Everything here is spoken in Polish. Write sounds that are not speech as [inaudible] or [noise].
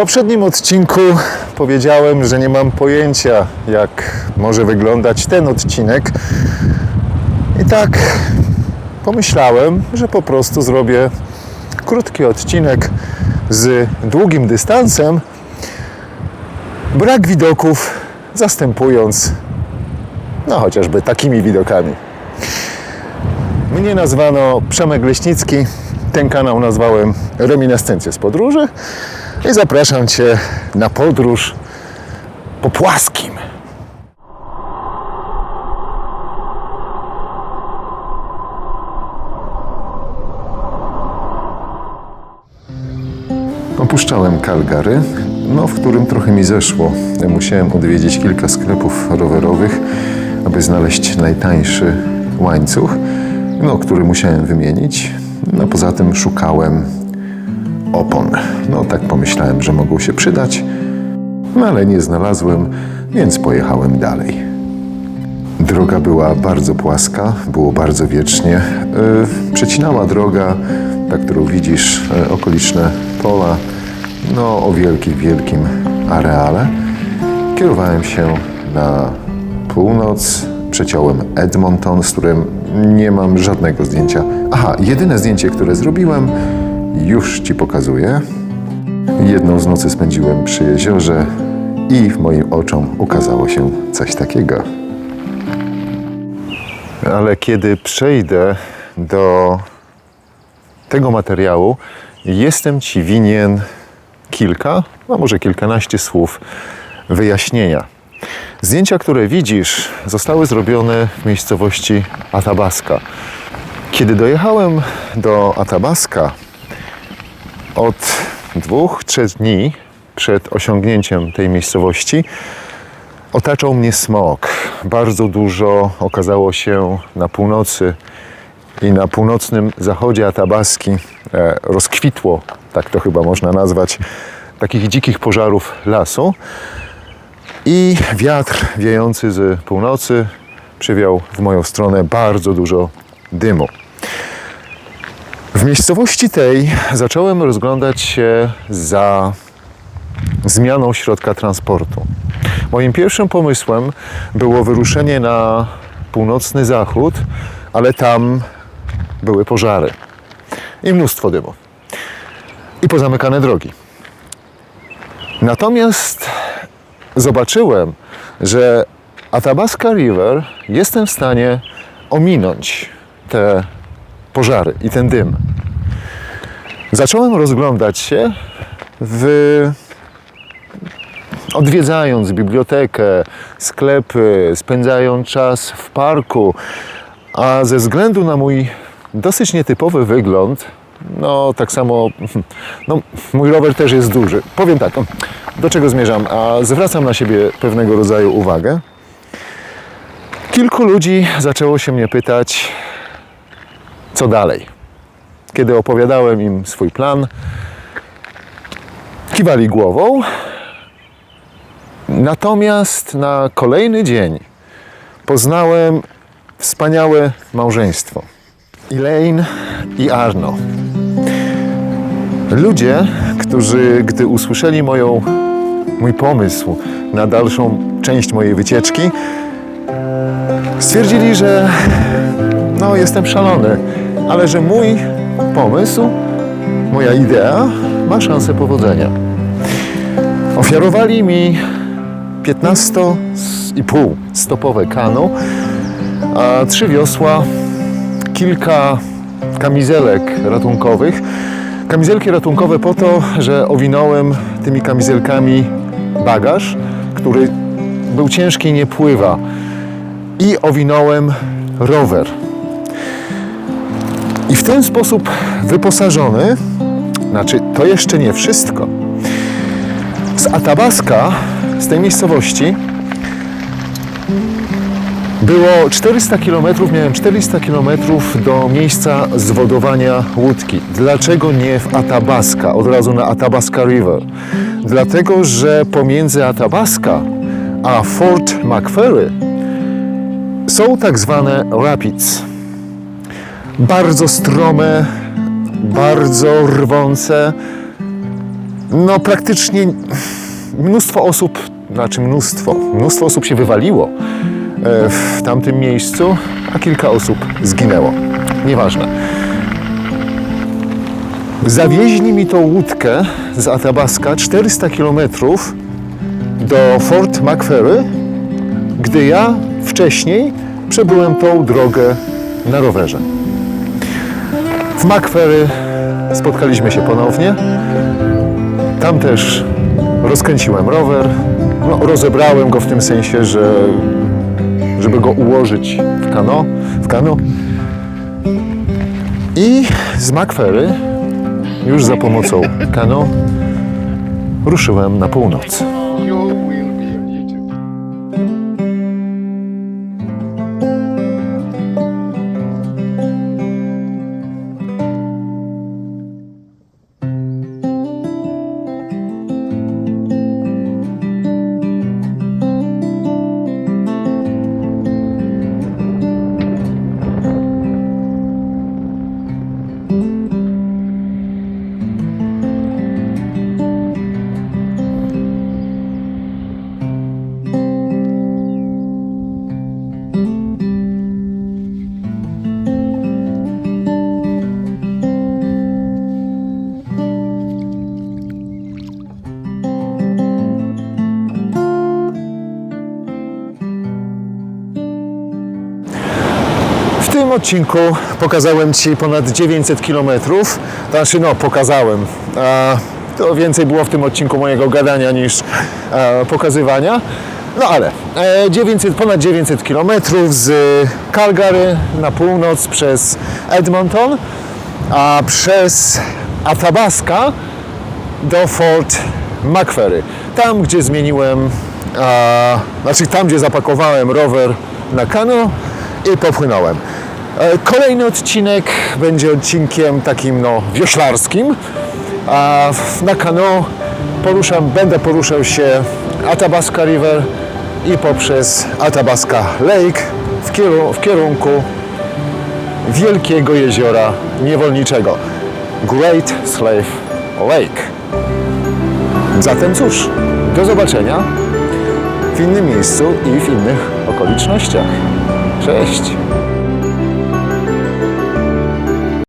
poprzednim odcinku powiedziałem, że nie mam pojęcia, jak może wyglądać ten odcinek. I tak pomyślałem, że po prostu zrobię krótki odcinek z długim dystansem, brak widoków zastępując no chociażby takimi widokami. Mnie nazwano Przemek Leśnicki, ten kanał nazwałem Reminiscencje z podróży i zapraszam Cię na podróż po płaskim. Opuszczałem Calgary, no, w którym trochę mi zeszło. Musiałem odwiedzić kilka sklepów rowerowych, aby znaleźć najtańszy łańcuch, no, który musiałem wymienić. No, poza tym szukałem opon. No, tak pomyślałem, że mogą się przydać, no, ale nie znalazłem, więc pojechałem dalej. Droga była bardzo płaska, było bardzo wiecznie. Yy, przecinała droga, ta, którą widzisz, yy, okoliczne pola, no o wielkim, wielkim areale. Kierowałem się na północ, przeciąłem Edmonton, z którym nie mam żadnego zdjęcia. Aha, jedyne zdjęcie, które zrobiłem, już Ci pokazuję. Jedną z nocy spędziłem przy jeziorze i w moim oczom ukazało się coś takiego. Ale kiedy przejdę do tego materiału, jestem Ci winien kilka, a może kilkanaście słów wyjaśnienia. Zdjęcia, które widzisz, zostały zrobione w miejscowości Athabasca. Kiedy dojechałem do Athabasca, od dwóch, trzech dni przed osiągnięciem tej miejscowości, otaczał mnie smog. Bardzo dużo okazało się na północy i na północnym zachodzie Atabaski e, rozkwitło, tak to chyba można nazwać, takich dzikich pożarów lasu. I wiatr wiejący z północy przywiał w moją stronę bardzo dużo dymu. W miejscowości tej zacząłem rozglądać się za zmianą środka transportu. Moim pierwszym pomysłem było wyruszenie na północny zachód, ale tam były pożary i mnóstwo dymu. I pozamykane drogi. Natomiast zobaczyłem, że Athabasca River jestem w stanie ominąć te pożary i ten dym. Zacząłem rozglądać się w odwiedzając bibliotekę, sklepy, spędzając czas w parku, a ze względu na mój dosyć nietypowy wygląd, no tak samo, [laughs] no mój rower też jest duży. Powiem tak, do czego zmierzam, a zwracam na siebie pewnego rodzaju uwagę. Kilku ludzi zaczęło się mnie pytać, co dalej. Kiedy opowiadałem im swój plan, kiwali głową, Natomiast na kolejny dzień poznałem wspaniałe małżeństwo. Elaine i Arno. Ludzie, którzy gdy usłyszeli moją, mój pomysł na dalszą część mojej wycieczki, stwierdzili, że no, jestem szalony, ale że mój pomysł, moja idea ma szansę powodzenia. Ofiarowali mi 15,5 stopowe kanu, a trzy wiosła, kilka kamizelek ratunkowych. Kamizelki ratunkowe po to, że owinąłem tymi kamizelkami bagaż, który był ciężki i nie pływa. I owinąłem rower. I w ten sposób wyposażony, znaczy to jeszcze nie wszystko. Z Athabasca z tej miejscowości było 400 km, miałem 400 km do miejsca zwodowania łódki. Dlaczego nie w Athabasca, od razu na Athabasca River? Dlatego, że pomiędzy Athabasca a Fort McFerry są tak zwane rapids. Bardzo strome, bardzo rwące, no praktycznie mnóstwo osób, znaczy mnóstwo, mnóstwo osób się wywaliło e, w tamtym miejscu, a kilka osób zginęło. Nieważne. Zawieźli mi tą łódkę z Athabasca 400 km do Fort McFerry, gdy ja wcześniej przebyłem tą drogę na rowerze. W McFerry spotkaliśmy się ponownie. Tam też rozkręciłem rower. No, rozebrałem go w tym sensie, że żeby go ułożyć w kano, w kano. I z McFerry już za pomocą kano ruszyłem na północ. Odcinku pokazałem Ci ponad 900 km. Znaczy, no, pokazałem. To więcej było w tym odcinku mojego gadania niż e, pokazywania. No ale e, 900, ponad 900 km z Calgary na północ przez Edmonton, a przez Athabasca do Fort McFerry. Tam, gdzie zmieniłem, znaczy tam, gdzie zapakowałem rower na kano i popłynąłem. E, Kolejny odcinek będzie odcinkiem takim no, wioślarskim. A na kano poruszam, będę poruszał się Athabasca River i poprzez Athabasca Lake w, kieru, w kierunku wielkiego jeziora niewolniczego Great Slave Lake. Zatem cóż, do zobaczenia w innym miejscu i w innych okolicznościach. Cześć!